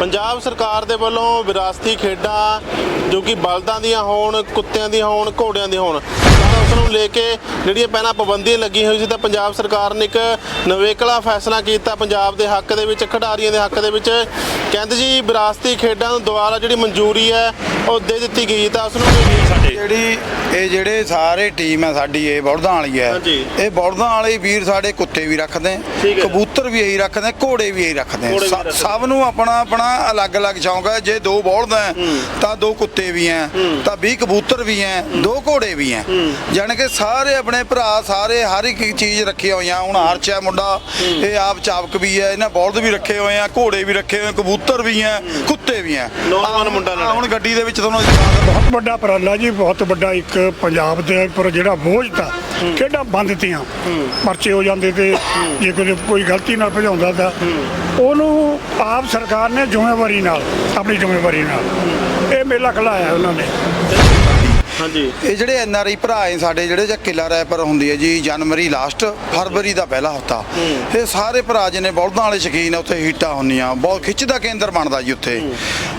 ਪੰਜਾਬ ਸਰਕਾਰ ਦੇ ਵੱਲੋਂ ਵਿਰਾਸਤੀ ਖੇਡਾਂ ਜੋ ਕਿ ਬਲਦਾਂ ਦੀਆਂ ਹੋਣ ਕੁੱਤਿਆਂ ਦੀਆਂ ਹੋਣ ਘੋੜਿਆਂ ਦੀਆਂ ਹੋਣ ਤਾਂ ਉਸ ਨੂੰ ਲੈ ਕੇ ਜਿਹੜੀਆਂ ਪਹਿਲਾਂ ਪਾਬੰਦੀਆਂ ਲੱਗੀ ਹੋਈ ਸੀ ਤਾਂ ਪੰਜਾਬ ਸਰਕਾਰ ਨੇ ਇੱਕ ਨਵੇਕਲਾ ਫੈਸਲਾ ਕੀਤਾ ਪੰਜਾਬ ਦੇ ਹੱਕ ਦੇ ਵਿੱਚ ਖਿਡਾਰੀਆਂ ਦੇ ਹੱਕ ਦੇ ਵਿੱਚ ਕਹਿੰਦੇ ਜੀ ਵਿਰਾਸਤੀ ਖੇਡਾਂ ਨੂੰ ਦੁਬਾਰਾ ਜਿਹੜੀ ਮਨਜ਼ੂਰੀ ਹੈ ਉਹ ਦੇ ਦਿੱਤੀ ਗਈ ਤਾਂ ਉਸ ਨੂੰ ਸਾਡੇ ਜਿਹੜੀ ਇਹ ਜਿਹੜੇ ਸਾਰੇ ਟੀਮ ਹੈ ਸਾਡੀ ਇਹ ਬੌੜਦਾਂ ਵਾਲੀ ਹੈ। ਇਹ ਬੌੜਦਾਂ ਵਾਲੇ ਵੀਰ ਸਾਡੇ ਕੁੱਤੇ ਵੀ ਰੱਖਦੇ ਠੀਕ ਹੈ। ਕਬੂਤਰ ਵੀ ਇਹੀ ਰੱਖਦੇ ਘੋੜੇ ਵੀ ਇਹੀ ਰੱਖਦੇ ਘੋੜੇ ਵੀ ਸ- ਰੱਖਦੇ। ਸਭ ਨੂੰ ਆਪਣਾ ਆਪਣਾ ਅਲੱਗ-ਅਲੱਗ ਸ਼ੌਂਕ ਹੈ ਜੇ ਦੋ ਬੌੜਦਾ ਹੈ ਤਾਂ ਦੋ ਕੁੱਤੇ ਵੀ ਹੈ ਤਾਂ 20 ਕਬੂਤਰ ਵੀ ਹੈ ਦੋ ਘੋੜੇ ਵੀ ਹੈ। ਜਾਣੀ ਕਿ ਸਾਰੇ ਆਪਣੇ ਭਰਾ ਸਾਰੇ ਹਰ ਇੱਕ ਚੀਜ਼ ਰੱਖੀ ਹੋਈਆਂ। ਹੁਣ ਹਰਚ ਹੈ ਮੁੰਡਾ ਇਹ ਆਪ ਚਾਵਕ ਵੀ ਹੈ ਇਹਨਾਂ ਬੌਲਦ ਵੀ ਰੱਖੇ ਹੋਏ ਆ ਘੋੜੇ ਵੀ ਰੱਖੇ ਹੋਏ ਕਬੂਤਰ ਵੀ ਹੈ ਕੁੱਤੇ ਵੀ ਹੈ। ਨੌਜਵਾਨ ਮੁੰਡਾ ਆਹ ਹੁਣ ਗੱਡੀ ਦੇ ਵਿੱਚ ਤੁਹਾਨੂੰ ਅਸੀਂ ਦਿਖਾ ਦਿੰਦੇ ਬਹੁਤ ਵੱਡਾ ਉਪਰਾਲਾ ਜੀ ਬਹੁਤ ਵੱਡਾ ਇੱਕ ਪੰਜਾਬ ਦੇ ਉੱਪਰ ਜਿਹੜਾ ਬੋਝ ਤਾ ਖੇਡਾਂ ਬੰਦ ਤੀਆਂ। ਪਰਚੇ ਹੋ ਜਾਂਦੇ ਤੇ ਜੇ ਕੋਈ ਕੋਈ ਗਲਤੀ ਨਾਲ ਭਜਾਉਂਦਾ ਤਾ। ਉਹਨੂੰ ਆਪ ਸਰਕਾਰ ਨੇ ਜ਼ਿੰਮੇਵਾਰੀ ਨਾਲ, ਆਪਣੀ ਜ਼ਿੰਮੇਵਾਰੀ ਨਾਲ। ਇਹ ਮੇਲਾ ਖਲਾਇਆ ਉਹਨਾਂ ਨੇ। ਹਾਂਜੀ ਇਹ ਜਿਹੜੇ ਐਨ ਆਰ ਆਈ ਭਰਾ ਹੈ ਸਾਡੇ ਜਿਹੜੇ ਜਾਂ ਕਿਲਾ ਰੈਪਰ ਹੁੰਦੀ ਹੈ ਜੀ ਜਨਵਰੀ ਲਾਸਟ ਫਰਵਰੀ ਦਾ ਪਹਿਲਾ ਹਫਤਾ ਇਹ ਸਾਰੇ ਭਰਾ ਜਿਹਨੇ ਬਲਦਾਂ ਵਾਲੇ ਸ਼ਕੀਨ ਆ ਉੱਥੇ ਹੀਟਾਂ ਹੁੰਦੀਆਂ ਬਹੁਤ ਖਿੱਚ ਦਾ ਕੇਂਦਰ ਬਣਦਾ ਜੀ ਉੱਥੇ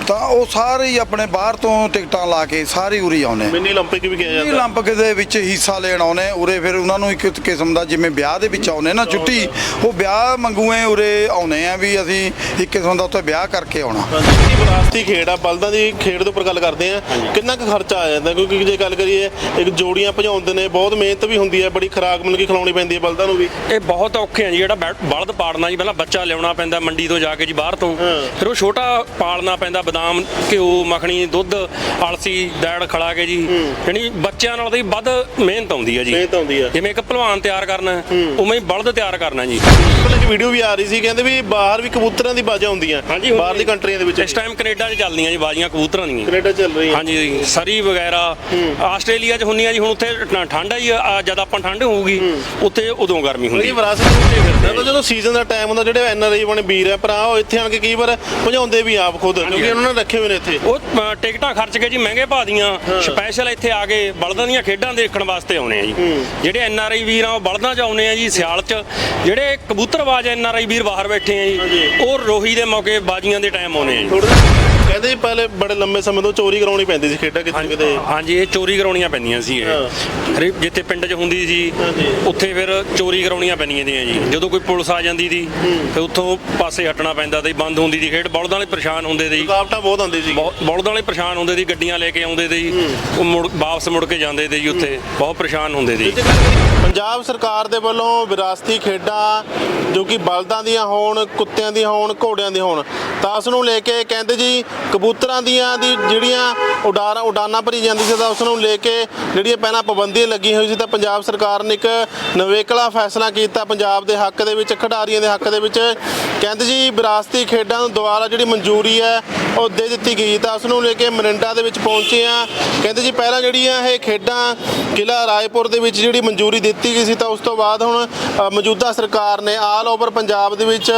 ਤਾਂ ਉਹ ਸਾਰੇ ਹੀ ਆਪਣੇ ਬਾਹਰ ਤੋਂ ਟਿਕਟਾਂ ਲਾ ਕੇ ਸਾਰੇ ਉਰੇ ਆਉਨੇ ਮਿੰਨੀ 올림픽 ਵੀ ਕਿਹਾ ਇਹ ਜਾਂਦਾ 올림픽 ਦੇ ਵਿੱਚ ਹਿੱਸਾ ਲੈਣ ਆਉਨੇ ਉਰੇ ਫਿਰ ਉਹਨਾਂ ਨੂੰ ਇੱਕ ਕਿਸਮ ਦਾ ਜਿਵੇਂ ਵਿਆਹ ਦੇ ਵਿੱਚ ਆਉਨੇ ਨਾ ਛੁੱਟੀ ਉਹ ਵਿਆਹ ਮੰਗੂਏ ਉਰੇ ਆਉਨੇ ਆ ਵੀ ਅਸੀਂ ਇੱਕ ਕਿਸਮ ਦਾ ਉੱਥੇ ਵਿਆਹ ਕਰਕੇ ਆਉਣਾ ਜਿਹੜੀ ਵਿਰਾਸਤੀ ਖੇਡ ਆ ਬਲਦਾਂ ਦੀ ਖੇਡ ਦੇ ਉੱਪਰ ਗੱਲ ਕਰਦੇ ਆ ਕਿੰਨਾ ਕੁ ਖਰਚਾ ਆ ਜਾਂਦਾ ਕਿਉਂਕਿ ਜੇ ਗੱਲ ਕਰੀਏ ਇੱਕ ਜੋੜੀਆਂ ਭਜਾਉਂਦੇ ਨੇ ਬਹੁਤ ਮਿਹਨਤ ਵੀ ਹੁੰਦੀ ਹੈ ਬੜੀ ਖਰਾਕ ਮਿਲ ਕੇ ਖਿਲਾਉਣੀ ਪੈਂਦੀ ਹੈ ਬਲਦਾਂ ਨੂੰ ਵੀ। ਇਹ ਬਹੁਤ ਔਖੇ ਆ ਜੀ ਜਿਹੜਾ ਬਲਦ ਪਾੜਨਾ ਜੀ ਪਹਿਲਾਂ ਬੱਚਾ ਲਿਆਉਣਾ ਪੈਂਦਾ ਮੰਡੀ ਤੋਂ ਜਾ ਕੇ ਜੀ ਬਾਹਰ ਤੋਂ। ਫਿਰ ਉਹ ਛੋਟਾ ਪਾਲਣਾ ਪੈਂਦਾ ਬਦਾਮ ਘਿਓ ਮੱਖਣੀ ਦੁੱਧ ਅਲਸੀ ਦੈੜ ਖਲਾ ਕੇ ਜੀ। ਯਾਨੀ ਬੱਚਿਆਂ ਨਾਲ ਤਾਂ ਵੱਧ ਮਿਹਨਤ ਆਉਂਦੀ ਹੈ ਜੀ। ਮਿਹਨਤ ਆਉਂਦੀ ਹੈ। ਜਿਵੇਂ ਇੱਕ ਭਲਵਾਨ ਤਿਆਰ ਕਰਨਾ ਉਵੇਂ ਹੀ ਬਲਦ ਤਿਆਰ ਕਰਨਾ ਜੀ। ਪਹਿਲਾਂ ਇੱਕ ਵੀਡੀਓ ਵੀ ਆ ਰਹੀ ਸੀ ਕਹਿੰਦੇ ਵੀ ਬਾਹਰ ਵੀ ਕਬੂਤਰਾਂ ਦੀ ਬਾਜਾਂ ਹੁੰਦੀਆਂ ਬਾਹਰਲੀ ਕੰਟਰੀਆਂ ਦੇ ਵਿੱਚ ਇਸ ਟਾਈਮ ਕੈਨੇਡਾ 'ਚ ਚੱਲਦੀਆਂ ਜੀ ਬਾਜ਼ੀਆਂ ਕਬੂਤਰਾਂ ਦੀਆਂ। ਕੈਨੇਡਾ ਚੱਲ ਰਹੀ ਹੈ ਹਾਂਜੀ ਸਰੀ ਵਗੈਰਾ ਆਸਟ੍ਰੇਲੀਆ 'ਚ ਹੁੰਦੀਆਂ ਜੀ ਹੁਣ ਉੱਥੇ ਠੰਡ ਆ ਜੀ ਆ, ਜਦ ਆਪਾਂ ਠੰਡ ਹੋਊਗੀ ਉੱਥੇ ਉਦੋਂ ਗਰਮੀ ਹੁੰਦੀ ਹੈ। ਵਿਰਾਸਤ ਉੱਤੇ ਫਿਰਦਾ ਤਾਂ ਜਦੋਂ ਸੀਜ਼ਨ ਦਾ ਟਾਈਮ ਹੁੰਦਾ ਜਿਹੜੇ ਐਨ ਆਰ ਆਈ ਬਣੇ ਵੀਰ ਆ ਭਰਾ ਉਹ ਇੱਥੇ ਆਣ ਕੇ ਕਈ ਵਾਰ ਭਜਾਉਂਦੇ ਵੀ ਆਪ ਖੁਦ ਕਿਉਂਕਿ ਉਹਨਾਂ ਨੇ ਰੱਖੇ ਹੋਏ ਨੇ ਇੱਥੇ। ਉਹ ਟਿਕਟਾਂ ਖਰਚ ਕੇ ਜੀ ਮਹਿੰਗੇ ਭਾਅ ਦੀਆਂ। ਸਪੈਸ਼ਲ ਇੱਥੇ ਆ ਕੇ ਬਲਦਾਂ ਦੀਆਂ ਖੇਡਾਂ ਦੇਖਣ ਵਾਸਤੇ ਆਉਣੇ ਆ ਜੀ। ਜਿਹੜੇ ਐਨ ਆਰ ਆਈ ਵੀਰ ਆ ਉਹ ਬਲਦਾਂ 'ਚ ਆਉਣੇ ਆ ਜੀ ਸਿਆਲ 'ਚ। ਜਿਹੜੇ ਕਬੂਤਰਬਾਜ਼ ਐਨ ਆਰ ਆਈ ਵੀਰ ਬਾਹਰ ਬੈਠੇ ਆ ਜੀ ਉਹ ਰੋਹੀ ਦੇ ਮੌਕੇ ਬਾਜੀਆਂ ਦੇ ਟਾਈਮ ਆਉਣੇ ਆ ਜੀ। ਕਹਿੰਦੇ ਜੀ ਪਹਿਲੇ ਬੜੇ ਲੰਮੇ ਸਮੇਂ ਤੋਂ ਚੋਰੀ ਕਰਾਉਣੀ ਪੈਂਦੀ ਸੀ ਖੇਡਾਂ ਕਿਤੇ ਕਿਤੇ। ਹਾਂਜੀ ਇਹ ਚੋਰੀ ਕਰਾਉਣੀਆਂ ਪੈਂਦੀਆਂ ਸੀ। ਇਹ। ਹਰੇਕ ਜਿੱਥੇ ਪਿੰਡ 'ਚ ਹੁੰਦੀ ਸੀ। ਉੱਥੇ ਫਿਰ ਚੋਰੀ ਕਰਾਉਣੀਆਂ ਪੈਂਦੀਆਂ ਦੀਆਂ ਜੀ। ਜਦੋਂ ਕੋਈ ਪੁਲਿਸ ਆ ਜਾਂਦੀ ਸੀ ਫਿਰ ਉੱਥੋਂ ਪਾਸੇ ਹਟਣਾ ਪੈਂਦਾ ਸੀ ਬੰਦ ਹੁੰਦੀ ਸੀ ਖੇਡ। ਬਲਦਾਂ ਵਾਲੇ ਪਰੇਸ਼ਾਨ ਹੁੰਦੇ ਸੀ। ਰੁਕਾਵਟਾਂ ਬਹੁਤ ਆਉਂਦੀ ਸੀ। ਬਲਦਾਂ ਵਾਲੇ ਪਰੇਸ਼ਾਨ ਹੁੰਦੇ ਸੀ ਗੱਡੀਆਂ ਲੈ ਕੇ ਆਉਂਦੇ ਸੀ। ਉਹ ਮੁੜ ਵਾਪਸ ਮੁੜ ਕੇ ਜਾਂਦੇ ਸੀ ਉੱਥੇ। ਬਹੁਤ ਪਰੇਸ਼ਾਨ ਹੁੰਦੇ ਸੀ। ਪੰਜਾਬ ਸਰਕਾਰ ਦੇ ਵੱਲੋਂ ਵਿਰਾਸਤੀ ਖੇਡਾਂ ਜੋ ਕਿ ਬਲਦਾਂ ਦੀਆਂ ਹੋਣ, ਕੁੱਤਿਆਂ ਦੀਆਂ ਹੋਣ, ਘੋੜਿਆਂ ਦੀਆਂ ਹੋਣ, ਤਾਂ ਉਸ ਨੂੰ ਲੈ ਕੇ ਕਹਿੰਦੇ ਜੀ ਕਬੂਤਰਾਂ ਦੀਆਂ ਦੀ ਜਿਹੜੀਆਂ ਉਡਾਰਾਂ, ਉਡਾਨਾਂ ਭਰੀ ਜਾਂਦੀ ਸੀ ਤਾਂ ਉਸ ਨੂੰ ਲੈ ਕੇ ਜਿਹੜੀਆਂ ਪਹਿਲਾਂ ਪਾਬੰਦੀਆਂ ਲੱਗੀ ਹੋਈ ਸੀ ਤਾਂ ਪੰਜਾਬ ਸਰਕਾਰ ਨੇ ਇੱਕ ਨਵੇਕਲਾ ਫੈਸਲਾ ਕੀਤਾ। ਪੰਜਾਬ ਦੇ ਹੱਕ ਦੇ ਵਿੱਚ, ਖਿਡਾਰੀਆਂ ਦੇ ਹੱਕ ਦੇ ਵਿੱਚ ਕਹਿੰਦੇ ਜੀ ਵਿਰਾਸਤੀ ਖੇਡਾਂ ਨੂੰ ਦੁਬਾਰਾ ਜਿਹੜੀ ਮਨਜ਼ੂਰੀ ਹੈ ਉਹ ਦੇ ਦਿੱਤੀ ਗਈ। ਤਾਂ ਉਸ ਨੂੰ ਲੈ ਕੇ ਮਰਿੰਡਾ ਦੇ ਵਿੱਚ ਪਹੁੰਚੇ ਆ ਕਹਿੰਦੇ ਜੀ ਪਹਿਲਾਂ ਜਿਹੜੀਆਂ ਇਹ ਖੇਡਾਂ ਕਿਲਾ ਰਾਏਪੁਰ ਦੇ ਵਿੱਚ ਜਿਹੜੀ ਮਨਜ਼ੂਰੀ ਦਿੱਤੀ ਗਈ ਸੀ ਤਾਂ ਉਸ ਤੋਂ ਬਾਅਦ ਹੁਣ ਮੌਜੂਦਾ ਸਰਕਾਰ ਨੇ ਆਲ ਓਵਰ ਪੰਜਾਬ ਦੇ ਵਿੱਚ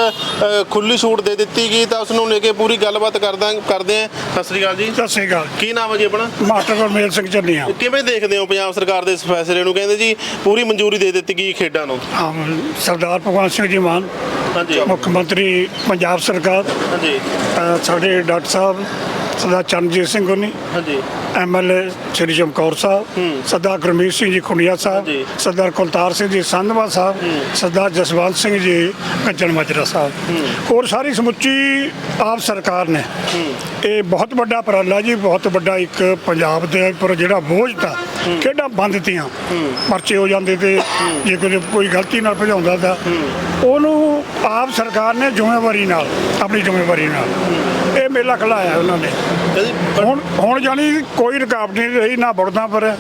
ਖੁੱਲੀ ਛੂਟ ਦੇ ਦਿੱਤੀ ਗਈ ਤਾਂ ਉਸ ਨੂੰ ਲੈ ਕੇ ਪੂਰੀ ਗੱਲਬਾਤ ਕਰਦਾ ਕਰਦੇ ਆ ਸਤਿ ਸ੍ਰੀ ਅਕਾਲ ਜੀ। ਸਤਿ ਸ੍ਰੀ ਅਕਾਲ। ਕੀ ਨਾਮ ਹੈ ਜੀ ਆਪਣਾ? ਮਾਸਟਰ ਗੁਰਮੇਲ ਸਿੰਘ ਚੱਲੀਆਂ ਕਿਵੇਂ ਦੇਖਦੇ ਹੋ ਪੰਜਾਬ ਸਰਕਾਰ ਦੇ ਇਸ ਫੈਸਲੇ ਨੂੰ? ਕਹਿੰਦੇ ਜੀ ਪੂਰੀ ਮਨਜ਼ੂਰੀ ਦੇ ਦਿੱਤੀ ਗਈ ਖੇਡਾਂ ਨੂੰ। ਸਰਦਾਰ ਭਗਵੰਤ ਸਿੰਘ ਜੀ ਮਾਨ ਹਾਂਜੀ। ਮੁੱਖ ਮੰਤਰੀ ਪੰਜਾਬ ਸਰਕਾਰ ਹਾਂਜੀ। ਸਾਡੇ ਡਾਕਟਰ ਸਾਹਿਬ ਸਰਦਾਰ ਚਰਨਜੀਤ ਸਿੰਘ ਹੋਣੀ ਹਾਂਜੀ। ਐਮਐਲਏ ਸ਼੍ਰੀ ਚਮਕੌਰ ਸਾਹਿਬ ਸਰਦਾਰ ਗੁਰਮੀਤ ਸਿੰਘ ਜੀ ਖੁੰਡੀਆ ਸਾਹਿਬ। ਸਰਦਾਰ ਕੁਲਤਾਰ ਸਿੰਘ ਜੀ ਸੰਧਵਾ ਸਾਹਿਬ ਸਰਦਾਰ ਜਸਵੰਤ ਸਿੰਘ ਜੀ ਕੱਜਣ ਮਾਜਰਾ ਸਾਹਿਬ। ਹੋਰ ਸਾਰੀ ਸਮੁੱਚੀ ਆਪ ਸਰਕਾਰ ਨੇ। ਇਹ ਬਹੁਤ ਵੱਡਾ ਉਪਰਾਲਾ ਜੀ ਬਹੁਤ ਵੱਡਾ ਇੱਕ ਪੰਜਾਬ ਦੇ ਉੱਪਰ ਜਿਹੜਾ ਬੋਝ ਤਾ ਖੇਡਾਂ ਬੰਦ ਤੀਆਂ। ਪਰਚੇ ਹੋ ਜਾਂਦੇ ਤੇ ਜੇ ਕੋਈ ਕੋਈ ਗਲਤੀ ਨਾਲ ਭਜਾਉਂਦਾ ਤਾਂ ਉਹਨੂੰ ਆਪ ਸਰਕਾਰ ਨੇ ਜ਼ਿੰਮੇਵਾਰੀ ਨਾਲ ਆਪਣੀ ਜ਼ਿੰਮੇਵਾਰੀ ਨਾਲ ਮੇਲਾ ਖਲਾਇਆ ਉਹਨਾਂ ਨੇ। ਹੁਣ ਹੁਣ ਜਾਨੀ ਕੋਈ ਰੁਕਾਵਟ ਨਹੀਂ ਰਹੀ ਨਾ ਬੜਦਾਂ ਪਰ ਹੈ,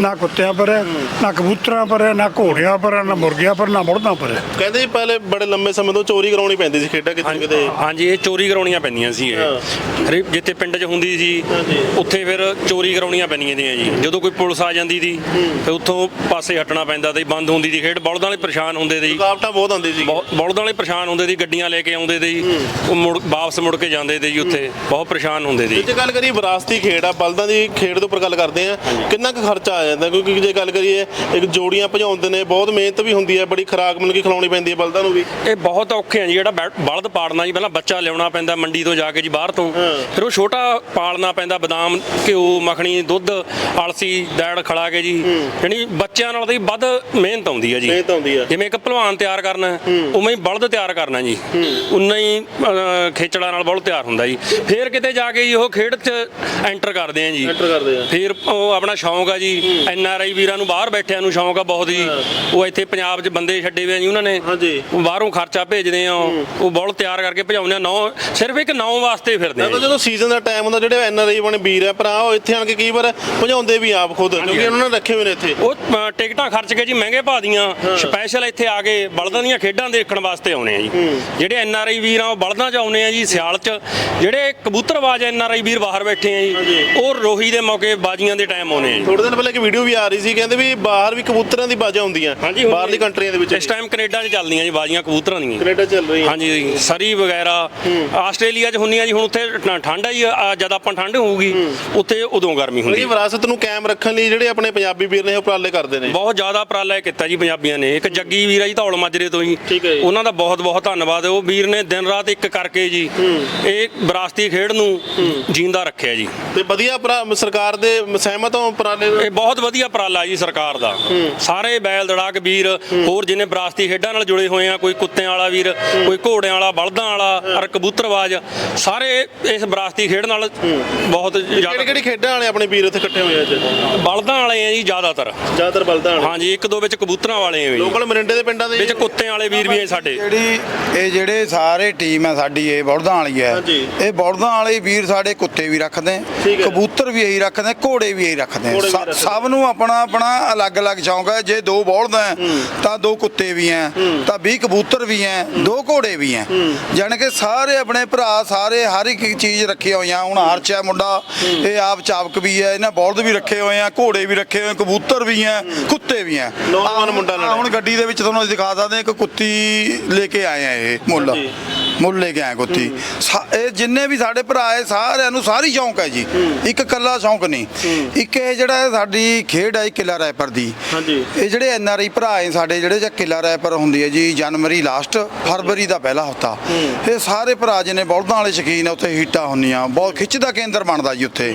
ਨਾ ਕੁੱਤਿਆਂ ਪਰ ਹੈ, ਨਾ ਕਬੂਤਰਾਂ ਪਰ ਹੈ, ਨਾ ਘੋੜਿਆਂ ਪਰ ਹੈ, ਨਾ ਮੁਰਗਿਆਂ ਪਰ ਨਾ ਬੜਦਾਂ ਪਰ। ਹੈ। ਕਹਿੰਦੇ ਜੀ ਪਹਿਲੇ ਬੜੇ ਲੰਮੇ ਸਮੇਂ ਤੋਂ ਚੋਰੀ ਕਰਾਉਣੀ ਪੈਂਦੀ ਸੀ ਖੇਡਾਂ ਕਿਤੇ ਨਾ ਕਿਤੇ। ਹਾਂਜੀ ਇਹ ਚੋਰੀ ਕਰਾਉਣੀਆਂ ਪੈਂਦੀਆਂ ਸੀ ਹਾਂ। ਇਹ ਜਿੱਥੇ ਪਿੰਡ 'ਚ ਹੁੰਦੀ ਸੀ ਹਾਂਜੀ। ਉੱਥੇ ਫਿਰ ਚੋਰੀ ਕਰਾਉਣੀਆਂ ਪੈਂਦੀਆਂ ਦੀਆਂ ਜੀ। ਜਦੋਂ ਕੋਈ ਪੁਲਿਸ ਆ ਜਾਂਦੀ ਦੀ ਤੇ ਉੱਥੋਂ ਪਾਸੇ ਹਟਣਾ ਪੈਂਦਾ ਤੇ ਬੰਦ ਹੁੰਦੀ ਦੀ ਖੇਡ। ਬਲਦਾਂ ਵਾਲੇ ਪਰੇਸ਼ਾਨ ਹੁੰਦੇ ਤੇ ਜੀ ਰੁਕਾਵਟਾਂ ਬਹੁਤ ਆਉਂਦੀ ਸੀ। ਬਹੁਤ- ਬਲਦਾਂ ਵਾਲੇ ਪਰੇਸ਼ਾਨ ਹੁੰਦੇ ਸੀ ਗੱਡੀਆਂ ਲੈ ਕੇ ਆਉਂਦੇ ਤੇ ਜੀ ਉਹ ਮੁੜ ਵਾਪਸ ਮੁੜ ਕੇ ਜਾਂਦੇ ਤੇ ਜੀ ਉੱਥੇ ਬਹੁਤ ਪਰੇਸ਼ਾਨ ਹੁੰਦੇ ਜੀ। ਜੇ ਗੱਲ ਕਰੀਏ ਵਿਰਾਸਤੀ ਖੇਡ ਆ ਬਲਦਾਂ ਦੀ ਖੇਡ ਦੇ ਉੱਪਰ ਗੱਲ ਕਰਦੇ ਆ ਕਿੰਨਾ ਕੁ ਖਰਚਾ ਆ ਜਾਂਦਾ? ਕਿਉਂਕਿ ਜੇ ਗੱਲ ਕਰੀਏ ਇੱਕ ਜੋੜੀਆਂ ਭਜਾਉਂਦੇ ਨੇ ਬਹੁਤ ਮਿਹਨਤ ਵੀ ਹੁੰਦੀ ਹੈ ਬੜੀ ਖਰਾਕ ਮਿਲ ਕੇ ਖਿਲਾਉਣੀ ਪੈਂਦੀ ਹੈ ਬਲਦਾਂ ਨੂੰ ਵੀ। ਇਹ ਬਹੁਤ ਔਖੇ ਆ ਜੀ ਜਿਹੜਾ ਬਲਦ ਪਾੜਨਾ ਜੀ ਪਹਿਲਾਂ ਬੱਚਾ ਲਿਆਉਣਾ ਪੈਂਦਾ ਮੰਡੀ ਤੋਂ ਜਾ ਕੇ ਜੀ ਬਾਹਰ ਤੋਂ। ਫਿਰ ਉਹ ਛੋਟਾ ਪਾਲਣਾ ਪੈਂਦਾ ਬਦਾਮ ਘਿਓ ਮੱਖਣੀ ਦੁੱਧ ਅਲਸੀ ਦੈੜ ਖਲਾ ਕੇ ਜੀ। ਯਾਨੀ ਬੱਚਿਆਂ ਨਾਲ ਤਾਂ ਵੱਧ ਮਿਹਨਤ ਆਉਂਦੀ ਹੈ ਜੀ। ਮਿਹਨਤ ਆਉਂਦੀ ਹੈ ਜਿਵੇਂ ਇੱਕ ਭਲਵਾਨ ਤਿਆਰ ਕਰਨਾ ਉਵੇਂ ਹੀ ਬਲਦ ਤਿਆਰ ਕਰਨਾ ਜੀ। ਉਨਾ ਹੀ ਖੇਚੜਾ ਨਾਲ ਬਲਦ ਤਿਆਰ ਹੁੰਦਾ ਜੀ। ਫਿਰ ਕਿਤੇ ਜਾ ਕੇ ਜੀ ਉਹ ਖੇਡ 'ਚ ਐਂਟਰ ਕਰਦੇ ਆ ਜੀ। ਐਂਟਰ ਕਰਦੇ ਆ। ਫਿਰ ਉਹ ਆਪਣਾ ਸ਼ੌਂਕ ਆ ਜੀ। ਐਨ ਆਰ ਆਈ ਵੀਰਾਂ ਨੂੰ ਬਾਹਰ ਬੈਠਿਆਂ ਨੂੰ ਸ਼ੌਂਕ ਆ ਬਹੁਤ ਜੀ। ਉਹ ਇੱਥੇ ਪੰਜਾਬ 'ਚ ਬੰਦੇ ਛੱਡੇ ਹੋਏ ਆ ਜੀ ਉਹਨਾਂ ਨੇ। ਹਾਂਜੀ। ਬਾਹਰੋਂ ਖਰਚਾ ਭੇਜਦੇ ਆ। ਉਹ ਬੁੱਲ ਤਿਆਰ ਕਰਕੇ ਭਜਾਉਂਦੇ ਆ। ਨੌ ਸਿਰਫ ਇੱਕ ਨੌ ਵਾਸਤੇ ਫਿਰਦੇ ਆ ਜਦੋਂ ਸੀਜ਼ਨ ਦਾ ਟਾਈਮ ਹੁੰਦਾ ਜਿਹੜੇ ਐਨ ਆਰ ਆਈ ਬਣੇ ਵੀਰ ਆ ਭਰਾ ਉਹ ਇੱਥੇ ਆਣ ਕੇ ਕਈ ਵਾਰ ਭਜਾਉਂਦੇ ਵੀ ਆਪ ਖੁਦ ਕਿਉਂਕਿ ਉਹਨਾਂ ਨੇ ਰੱਖੇ ਹੋਏ ਨੇ ਇੱਥੇ। ਉਹ ਟਿਕਟਾਂ ਖਰਚ ਕੇ ਜੀ ਮਹਿੰਗੇ ਭਾਅ ਦੀਆਂ। ਸਪੈਸ਼ਲ ਇੱਥੇ ਆ ਕੇ ਬਲਦਾਂ ਦੀਆਂ ਖੇਡਾਂ ਦੇਖਣ ਵਾਸਤੇ ਆਉਣੇ ਆ ਜੀ। ਜਿਹੜੇ ਐਨ ਆਰ ਆਈ ਵੀਰ ਆ ਉਹ ਬਲਦਾਂ 'ਚ ਆਉਣੇ ਆ ਜੀ ਸਿਆਲ 'ਚ। ਜਿਹੜੇ ਕਬੂਤਰਬਾਜ਼ ਐਨ ਆਰ ਆਈ ਵੀਰ ਬਾਹਰ ਬੈਠੇ ਆ ਜੀ ਉਹ ਰੋਹੀ ਦੇ ਮੌਕੇ ਬਾਜੀਆਂ ਦੇ ਟਾਈਮ ਆਉਣੇ ਆ ਜੀ। ਥੋੜੇ ਦਿਨ ਪਹਿਲਾਂ ਇੱਕ ਵੀਡੀਓ ਵੀ ਆ ਰਹੀ ਸੀ ਕਹਿੰਦੇ ਵੀ ਬਾਹਰ ਵੀ ਕਬੂਤਰਾਂ ਦੀ ਬਾਜਾਂ ਹੁੰਦੀਆਂ ਹਾਂਜੀ, ਹੁੰਦੀਆਂ। ਬਾਹਰਲੀ ਕੰਟਰੀਆਂ ਦੇ ਵਿੱਚ ਇਸ ਟਾਈਮ ਕੈਨੇਡਾ 'ਚ ਚੱਲਦੀਆਂ ਜੀ ਬਾਜੀਆਂ ਕਬੂਤਰਾਂ ਦੀਆਂ। ਕੈਨੇਡਾ ਚੱਲ ਰਹੀ ਹੈ ਹਾਂਜੀ ਸਰੀ ਵਗੈਰਾ ਆਸਟ੍ਰੇਲੀਆ 'ਚ ਹੁੰਦੀਆਂ ਜੀ ਹੁਣ ਉੱਥੇ ਠ- ਠੰਡ ਆ, ਜਦ ਆਪਾਂ ਠੰਡ ਹੋਊਗੀ ਉੱਥੇ ਉਦੋਂ ਗਰਮੀ ਹੁੰਦੀ ਇਹ ਹੈ। ਵਿਰਾਸਤ ਨੂੰ ਕਾਇਮ ਰੱਖਣ ਲਈ ਜਿਹੜੇ ਆਪਣੇ ਪੰਜਾਬੀ ਵੀਰ ਨੇ ਉਹ ਉਪਰਾਲੇ ਕਰਦੇ ਨੇ। ਬਹੁਤ ਜ਼ਿਆਦਾ ਉਪਰਾਲਾ ਕੀਤਾ ਜੀ ਪੰਜਾਬੀਆਂ ਨੇ। ਇੱਕ ਜੱਗੀ ਵੀਰ ਆ ਜੀ ਧੌਲ ਮਾਜਰੇ ਤੋਂ ਜੀ। ਠੀਕ ਹੈ ਜੀ। ਉਹਨਾਂ ਦਾ ਬਹੁਤ ਬਹੁਤ ਧੰਨਵਾਦ। ਉਹ ਵੀਰ ਨੇ ਦਿਨ ਰਾਤ ਇੱਕ ਕਰਕੇ ਜੀ ਇਹ ਵਿਰਾਸਤੀ ਖੇਡ ਨੂੰ ਜਿੰਦਾ ਰੱਖਿਆ ਜੀ। ਤੇ ਵਧੀਆ ਸਰਕਾਰ ਦੇ ਸਹਿਮਤ ਹੋ ਉਪਰਾਲੇ ਨਾਲ? ਇਹ ਬਹੁਤ ਵਧੀਆ ਉਪਰਾਲਾ ਜੀ ਸਰਕਾਰ ਦਾ। ਸਾਰੇ ਬੈਲ ਦੜਾਕ ਵੀਰ ਹੋਰ ਜਿਹਨੇ ਵਿਰਾਸਤੀ ਖੇਡਾਂ ਨਾਲ ਜੁੜੇ ਹੋਏ ਆ ਕੋਈ ਕੁੱਤਿਆਂ ਵਾਲਾ ਵੀਰ ਕੋਈ ਘੋੜਿਆਂ ਵਾਲਾ ਬਲਦਾਂ ਵਾਲਾ ਅਰ ਕਬੂਤਰਬਾਜ਼ ਸਾਰੇ ਇਸ ਵਿਰਾਸਤੀ ਖੇਡ ਨਾਲ ਬਹੁਤ ਕਿਹੜੀ ਜ਼ਿਆਦਾ ਕਿਹੜੀ ਖੇਡਾਂ ਵਾਲੇ ਆਪਣੇ ਵੀਰ ਇੱਥੇ ਇਕੱਠੇ ਹੋਏ ਆ ਅੱਜ ਬਲਦਾਂ ਵਾਲੇ ਆ ਜੀ ਜ਼ਿਆਦਾਤਰ। ਜ਼ਿਆਦਾਤਰ ਬਲਦਾਂ ਵਾਲੇ। ਹਾਂਜੀ ਇੱਕ ਦੋ ਵਿੱਚ ਕਬੂਤਰਾਂ ਵਾਲੇ ਆ ਵੀ। ਲੋਕਲ ਮਰਿੰਡੇ ਦੇ ਪਿੰਡਾਂ ਦੇ ਵਿੱਚ ਕੁੱਤਿਆਂ ਵਾਲੇ ਵੀਰ ਵੀ ਆ ਸਾਡੇ। ਜਿਹੜੀ ਇਹ ਜਿਹੜੇ ਸਾਰੇ ਟੀਮ ਹੈ ਸਾਡੀ ਇਹ ਬਲਦਾਂ ਵਾਲੀ ਹੈ ਹਾਂਜੀ। ਇਹ ਬਲਦਾਂ ਵਾਲੇ ਵੀਰ ਸਾਡੇ ਕੁੱਤੇ ਵੀ ਰੱਖਦੇ। ਕਬੂਤਰ ਵੀ ਇਹੀ ਰੱਖਦੇ ਘੋੜੇ ਵੀ ਇਹੀ ਰੱਖਦੇ। ਸਭ ਨੂੰ ਆਪਣਾ ਆਪਣਾ ਅਲੱਗ-ਅਲੱਗ ਸ਼ੌਂਕ ਹੈ। ਜੇ ਦੋ ਬਲਦ ਹੈ ਤਾਂ ਦੋ ਕੁੱਤੇ ਵੀ ਹੈ ਤਾਂ 20 ਕਬੂਤਰ ਵੀ ਹੈ ਦੋ ਘੋੜੇ ਵੀ ਹੈ। ਜਾਣੀ ਕਿ ਸਾਰੇ ਆਪਣੇ ਭਰਾ ਸਾਰੇ ਹਰ ਇੱਕ ਚੀਜ਼ ਰੱਖੀ ਹੋਈਆਂ। ਹੁਣ ਹਰਚ ਮੁੰਡਾ ਇਹ ਆਪ ਚਾਵਕ ਵੀ ਹੈ ਇਹਨਾਂ ਬਲਦ ਵੀ ਰੱਖੇ ਹੋਏ ਆ ਘੋੜੇ ਵੀ ਰੱਖੇ ਹੋਏ ਕਬੂਤਰ ਵੀ ਹੈ ਕੁੱਤੇ ਵੀ ਹੈ। ਨੌਜਵਾਨ ਮੁੰਡਾ ਨਾਲ ਹੁਣ ਗੱਡੀ ਦੇ ਵਿੱਚ ਤੁਹਾਨੂੰ ਦਿਖਾ ਸਕਦੇ ਇੱਕ ਕੁੱਤੀ ਲੈ ਕੇ ਆਏ ਆ ਇਹ ਮੁੱਲ। ਮੁੱਲ ਲੈ ਕੇ ਆਏ ਕੁੱਤੀ। ਇਹ ਜਿੰਨੇ ਵੀ ਸਾਡੇ ਭਰਾ ਹੈ ਸਾਰਿਆਂ ਨੂੰ ਸਾਰੀ ਸ਼ੌਂਕ ਹੈ ਜੀ ਇੱਕ ਕੱਲਾ ਸ਼ੌਂਕ ਨਹੀਂ ਇੱਕ ਇਹ ਜਿਹੜਾ ਹੈ ਸਾਡੀ ਖੇਡ ਹੈ ਕਿਲਾ ਰੈਪਰ ਦੀ ਹਾਂਜੀ ਇਹ ਜਿਹੜੇ ਐਨ ਆਰ ਆਈ ਭਰਾ ਹੈ ਸਾਡੇ ਜਿਹੜੇ ਜਾਂ ਕਿਲਾ ਰੈਪਰ ਹੁੰਦੀ ਹੈ ਜੀ ਜਨਵਰੀ ਲਾਸਟ ਫਰਵਰੀ ਦਾ ਪਹਿਲਾ ਹਫਤਾ ਇਹ ਸਾਰੇ ਭਰਾ ਜਿਹਨੇ ਬਲਦਾਂ ਵਾਲੇ ਸ਼ੌਕੀਨ ਆ ਉੱਥੇ ਹੀਟਾਂ ਹੁੰਦੀਆਂ ਬਹੁਤ ਖਿੱਚ ਦਾ ਕੇਂਦਰ ਬਣਦਾ ਜੀ ਉੱਥੇ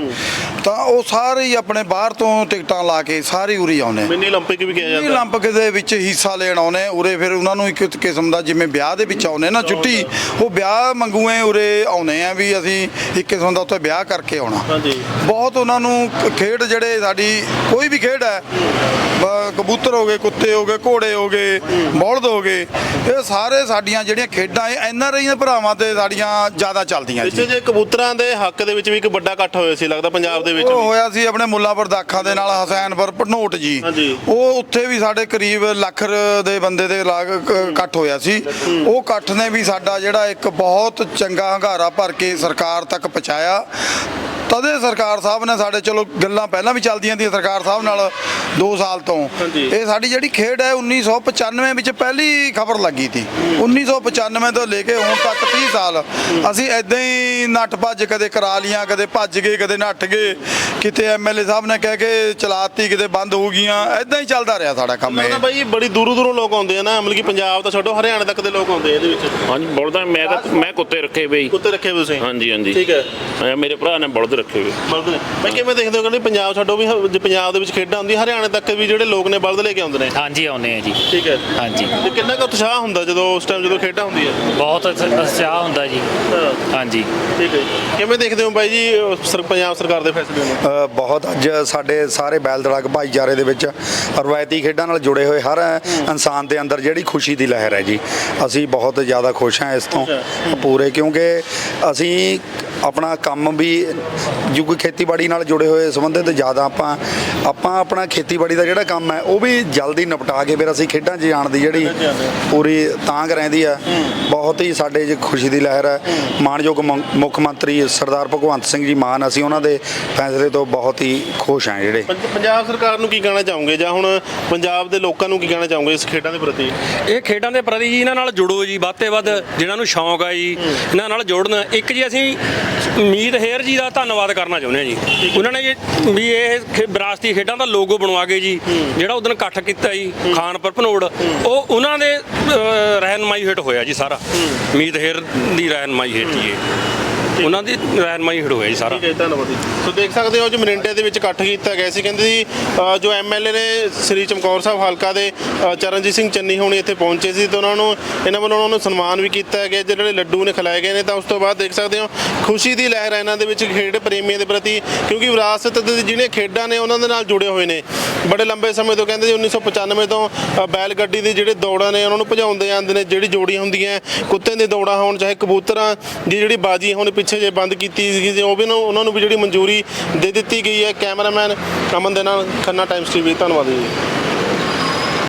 ਤਾਂ ਉਹ ਸਾਰੇ ਹੀ ਆਪਣੇ ਬਾਹਰ ਤੋਂ ਟਿਕਟਾਂ ਲਾ ਕੇ ਸਾਰੇ ਉਰੀ ਆਉਂਦੇ ਮਿੰਨੀ 올림픽 ਵੀ ਕਿਹਾ ਇਹ ਜਾਂਦਾ 올림픽 ਦੇ ਵਿੱਚ ਹਿੱਸਾ ਲੈਣ ਆਉਨੇ ਉਰੇ ਫਿਰ ਉਹਨਾਂ ਨੂੰ ਇੱਕ ਕਿਸਮ ਦਾ ਜਿਵੇਂ ਵਿਆਹ ਦੇ ਵਿੱਚ ਆਉਨੇ ਨਾ ਛੁੱਟੀ ਉਹ ਵਿਆਹ ਮੰਗੂਏ ਉਰੇ ਆਉਨੇ ਆ ਵੀ ਅਸੀਂ ਇੱਕ ਕਿਸਮ ਦਾ ਉੱਥੇ ਵਿਆਹ ਕਰਕੇ ਆਉਣਾ। ਹਾਂਜੀ। ਬਹੁਤ ਉਹਨਾਂ ਨੂੰ ਕ- ਖੇਡ ਜਿਹੜੇ ਸਾਡੀ ਕੋਈ ਵੀ ਖੇਡ ਹੈ ਬ- ਕਬੂਤਰ ਹੋ ਗਏ ਕੁੱਤੇ ਹੋ ਗਏ ਘੋੜੇ ਹੋ ਗਏ ਬਲਦ ਹੋ ਗਏ ਇਹ ਸਾਰੇ ਸਾਡੀਆਂ ਜਿਹੜੀਆਂ ਖੇਡਾਂ ਇਹ ਐਨ ਆਰ ਆਈ ਦੇ ਭਰਾਵਾਂ ਤੇ ਸਾਡੀਆਂ ਜ਼ਿਆਦਾ ਚੱਲਦੀਆਂ ਜੀ। ਜੇ ਕਬੂਤਰਾਂ ਦੇ ਹੱਕ ਦੇ ਵਿੱਚ ਵੀ ਇੱਕ ਵੱਡਾ ਇਕੱਠ ਹੋਇਆ ਸੀ ਲੱਗਦਾ ਪੰਜਾਬ ਦੇ ਵਿੱਚ ਉਹ ਵੀ। ਹੋਇਆ ਸੀ ਆਪਣੇ ਮੁੱਲਾਪੁਰ ਦਾਖਾਂ ਦੇ ਨਾਲ ਹਸੈਨਪੁਰ ਭਟਨੋਟ ਜੀ। ਹਾਂਜੀ। ਉਹ ਉੱਥੇ ਵੀ ਸਾਡੇ ਕਰੀਬ ਲੱਖ ਰ- ਦੇ ਬੰਦੇ ਦੇ ਲਾਗ ਕ- ਇਕੱਠ ਹੋਇਆ ਸੀ। ਉਹ ਇਕੱਠ ਨੇ ਵੀ ਸਾਡਾ ਜਿਹੜਾ ਇੱਕ ਬਹੁਤ ਚੰਗਾ ਹੰਗਾਰਾ ਭਰ ਕੇ ਸਰਕਾਰ ਤੱਕ ਪਹੁੰਚਾਇਆ। ਤਦੇ ਸਰਕਾਰ ਸਾਹਿਬ ਨੇ ਸਾਡੇ ਚਲੋ ਗੱਲਾਂ ਪਹਿਲਾਂ ਵੀ ਚੱਲਦੀਆਂ ਦੀਆਂ ਸਰਕਾਰ ਸਾਹਿਬ ਨਾਲ 2 ਸਾਲ ਤੋਂ। ਇਹ ਸਾਡੀ ਜਿਹੜੀ ਖੇਡ ਹੈ 1995 ਵਿੱਚ ਪਹਿਲੀ ਖਬਰ ਲੱਗੀ ਸੀ। 1995 ਤੋਂ ਲੈ ਕੇ ਹੁਣ ਤੱਕ 30 ਸਾਲ। ਅਸੀਂ ਐਦਾਂ ਹੀ ਨੱਠ ਭੱਜ ਕਦੇ ਕਰਾ ਲੀਆਂ ਕਦੇ ਭੱਜ ਗਏ ਕਦੇ ਨੱਠ ਗਏ। ਕਿਤੇ ਐਮਐਲਏ ਸਾਹਿਬ ਨੇ ਕਹਿ ਕੇ ਚਲਾਤੀ ਕਿਤੇ ਬੰਦ ਹੋ ਗਈਆਂ। ਐਦਾਂ ਹੀ ਚੱਲਦਾ ਰਿਹਾ ਸਾਡਾ ਕੰਮ ਇਹ। ਬਾਈ ਬੜੀ ਦੂਰੋਂ ਦੂਰੋਂ ਲੋਕ ਆਉਂਦੇ ਆ ਨਾ। ਮਤਲਬ ਕਿ ਪੰਜਾਬ ਤੋਂ ਛੱਡੋ ਹਰਿਆਣਾ ਤੱਕ ਦੇ ਲੋਕ ਆਉਂਦੇ ਆ ਇਹਦੇ ਵਿੱਚ। ਹਾਂਜੀ ਬਲਦਾਂ ਮੈਂ ਤਾਂ ਮੈਂ ਕੁੱਤੇ ਰੱਖੇ ਬਈ ਕੁੱਤੇ ਰੱਖੇ ਹੋਏ ਤੁਸੀਂ? ਹਾਂਜੀ ਹਾਂਜੀ। ਠੀਕ ਹੈ। ਮੇਰੇ ਭਰਾ ਨੇ ਬਲਦ ਰੱਖੇ ਹੋਏ ਬਲਦ ਨੇ। ਬਾਈ ਕਿਵੇਂ ਦੇਖਦੇ ਹੋ ਕਹਿੰਦੇ ਪੰਜਾਬ ਛੱਡੋ ਵੀ ਹ- ਜੇ ਪੰਜਾਬ ਦੇ ਵਿੱਚ ਖੇਡਾਂ ਹੁੰਦੀਆਂ ਹਰਿਆਣਾ ਤੱਕ ਵੀ ਜਿਹੜੇ ਲੋਕ ਨੇ ਬਲਦ ਲੈ ਕੇ ਆਉਂਦੇ ਨੇ? ਹਾਂਜੀ ਆਉਂਦੇ ਆ ਜੀ। ਠੀਕ ਹੈ। ਹਾਂਜੀ। ਤੇ ਕਿੰਨਾ ਕੁ ਉਤਸ਼ਾਹ ਹੁੰਦਾ ਜਦੋਂ ਉਸ ਟਾਈਮ ਜਦੋਂ ਖੇਡਾਂ ਹੁੰਦੀਆਂ? ਬਹੁਤ ਉਤਸ਼ਾਹ ਹੁੰਦਾ ਜੀ। ਹਾਂ। ਹਾਂਜੀ। ਠੀਕ ਹੈ ਕਿਵੇਂ ਦੇਖਦੇ ਹੋ ਬਾਈ ਜੀ ਅਹ ਸਰ- ਪੰਜਾਬ ਸਰਕਾਰ ਦੇ ਫੈਸਲੇ ਨੂੰ? ਅ, ਬਹੁਤ ਅੱਜ ਸਾਡੇ ਸਾਰੇ ਬੈਲ ਦੜਕ ਭਾਈਚਾਰੇ ਦੇ ਵਿੱਚ ਰਵਾਇਤੀ ਖੇਡਾਂ ਨਾਲ ਜੁੜੇ ਹੋਏ ਹਰ ਇਨਸਾਨ ਦੇ ਅੰਦਰ ਜਿਹੜੀ ਖੁਸ਼ੀ ਦੀ ਲਹਿਰ ਹੈ ਜੀ। ਅਸੀਂ ਬਹੁਤ ਜ਼ਿਆਦਾ ਖੁਸ਼ ਹਾਂ ਇਸ ਤੋਂ। ਪੂਰੇ ਕਿਉਂਕਿ ਅਸੀਂ ਆਪਣਾ ਕੰਮ ਵੀ ਜੋ ਕੋਈ ਖੇਤੀਬਾੜੀ ਨਾਲ ਜੁੜੇ ਹੋਏ ਸੰਬੰਧਿਤ ਜ਼ਿਆਦਾ ਆਪਾਂ ਆਪਾਂ ਆਪਣਾ ਖੇਤੀਬਾੜੀ ਦਾ ਜਿਹੜਾ ਕੰਮ ਹੈ ਉਹ ਵੀ ਜਲਦੀ ਨਿਪਟਾ ਕੇ ਫਿਰ ਅਸੀਂ ਖੇਡਾਂ 'ਚ ਜਾਣ ਦੀ ਜਿਹੜੀ ਪੂਰੀ ਤਾਂਘ ਰਹਿੰਦੀ ਹੈ। ਬਹੁਤ ਹੀ ਸਾਡੇ 'ਚ ਖੁਸ਼ੀ ਦੀ ਲਹਿਰ ਹੈ। ਮਾਨਯੋਗ ਮ- ਮੁੱਖ ਮੰਤਰੀ ਸਰਦਾਰ ਭਗਵੰਤ ਸਿੰਘ ਜੀ ਮਾਨ ਅਸੀਂ ਉਹਨਾਂ ਦੇ ਫੈਸਲੇ ਤੋਂ ਬਹੁਤ ਹੀ ਖੁਸ਼ ਹਾਂ ਜਿਹੜੇ। ਪੰਜ- ਪੰਜਾਬ ਸਰਕਾਰ ਨੂੰ ਕੀ ਕਹਿਣਾ ਚਾਹੋਗੇ? ਜਾਂ ਹੁਣ ਪੰਜਾਬ ਦੇ ਲੋਕਾਂ ਨੂੰ ਕੀ ਕਹਿਣਾ ਚਾਹੋਗੇ ਇਸ ਖੇਡਾਂ ਦੇ ਪ੍ਰਤੀ? ਇਹ ਖੇਡਾਂ ਦੇ ਪ੍ਰਤੀ ਜੀ ਇਹਨਾਂ ਨਾਲ ਜੁੜੋ ਜੀ। ਵੱਧ ਤੇ ਵੱਧ ਜਿਹਨਾਂ ਨੂੰ ਸ਼ੌਂਕ ਆ ਜੀ ਇਹਨਾਂ ਨਾਲ ਜੁੜਨ। ਇੱਕ ਜੀ ਅਸੀਂ ਮੀਤ ਹੇਰ ਜੀ ਦਾ ਧੰਨਵਾਦ ਕਰਨਾ ਚਾਹੁੰਦੇ ਹਾਂ ਜੀ। ਉਹਨਾਂ ਨੇ ਜੀ ਵੀ ਇਹ ਖੇ- ਵਿਰਾਸਤੀ ਖੇਡਾਂ ਦਾ ਲੋਗੋ ਬਣਵਾ ਕੇ ਜੀ ਜਿਹੜਾ ਉਦੋਂ ਇਕੱਠ ਕੀਤਾ ਜੀ ਖਾਨਪੁਰ ਭਨੋੜ। ਉਹ ਉਹਨਾਂ ਦੇ ਅਹ, ਰਹਿਨਮਾਈ ਹੇਠ ਹੋਇਆ ਜੀ ਸਾਰਾ। ਮੀਤ ਹੇਰ ਦੀ ਰਹਿਨਮਾਈ ਹੇਠ ਜੀ ਇਹ। ਉਹਨਾਂ ਦੀ ਰਹਿਨਮਾਈ ਹੇਠ ਹੋਇਆ ਜੀ ਸਾਰਾ। ਠੀਕ ਹੈ ਧੰਨਵਾਦ ਜੀ। ਸੋ ਦੇਖ ਸਕਦੇ ਹੋ ਜੋ ਮਰਿੰਡੇ ਦੇ ਵਿੱਚ ਇਕੱਠ ਕੀਤਾ ਗਿਆ ਸੀ। ਕਹਿੰਦੇ ਜੀ ਅ, ਜੋ ਐਮਐਲਏ ਨੇ ਸ੍ਰੀ ਚਮਕੌਰ ਸਾਹਿਬ ਹਲਕਾ ਦੇ ਅ, ਚਰਨਜੀਤ ਸਿੰਘ ਚੰਨੀ ਹੋਣੀ ਇੱਥੇ ਪਹੁੰਚੇ ਸੀ ਤੇ ਉਹਨਾਂ ਨੂੰ ਇਹਨਾਂ ਵੱਲੋਂ ਉਹਨਾਂ ਨੂੰ ਸਨਮਾਨ ਵੀ ਕੀਤਾ ਗਿਆ। ਜਿਹੜੇ ਲੱਡੂ ਨੇ ਖਿਲਾਏ ਗਏ ਨੇ ਤਾਂ ਉਸ ਤੋਂ ਬਾਅਦ ਦੇਖ ਸਕਦੇ ਹੋ ਖੁਸ਼ੀ ਦੀ ਲਹਿਰ ਹੈ ਇਹਨਾਂ ਦੇ ਵਿੱਚ ਖੇਡ ਪ੍ਰੇਮੀਆਂ ਦੇ ਪ੍ਰਤੀ ਕਿਉਂਕਿ ਵਿਰਾਸਤ ਦੇ ਜਿਹੜੇ ਖੇਡਾਂ ਨੇ ਉਹਨਾਂ ਦੇ ਨਾਲ ਜੁੜੇ ਹੋਏ ਨੇ। ਬੜੇ ਲੰਬੇ ਸਮੇਂ ਤੋਂ ਕਹਿੰਦੇ ਜੀ 1995 ਤੋਂ ਅ, ਬੈਲ ਗੱਡੀ ਦੀ ਜਿਹੜੇ ਦੌੜਾਂ ਨੇ ਉਹਨਾਂ ਨੂੰ ਭਜਾਉਂਦੇ ਜਾਂਦੇ ਨੇ ਜਿਹੜੀ ਜੋੜੀਆਂ ਹੁੰਦੀਆਂ ਕੁੱਤੇ ਦੀ ਦੌੜਾਂ ਹੋਣ ਚਾਹੇ ਕਬੂਤਰਾਂ ਦੀ ਜਿਹੜੀ ਬਾਜੀ ਹੁਣ ਪਿੱਛੇ ਪਿੱਛੇ ਜੇ ਬੰਦ ਕੀਤੀ ਸੀਗੀ ਜੇ ਉਹ ਵੀ ਨੂੰ ਉਹਨਾਂ ਨੂੰ ਵੀ ਜਿਹੜੀ ਮਨਜ਼ੂਰੀ ਦੇ ਦਿੱਤੀ ਗਈ ਹੈ ਕੈਮਰਾਮੈਨ ਅਮਨ ਦੇ ਨਾਲ ਖੰਨਾ ਟਾਈਮਸ ਟੀਵੀ, ਧੰਨਵਾਦ ਜੀ।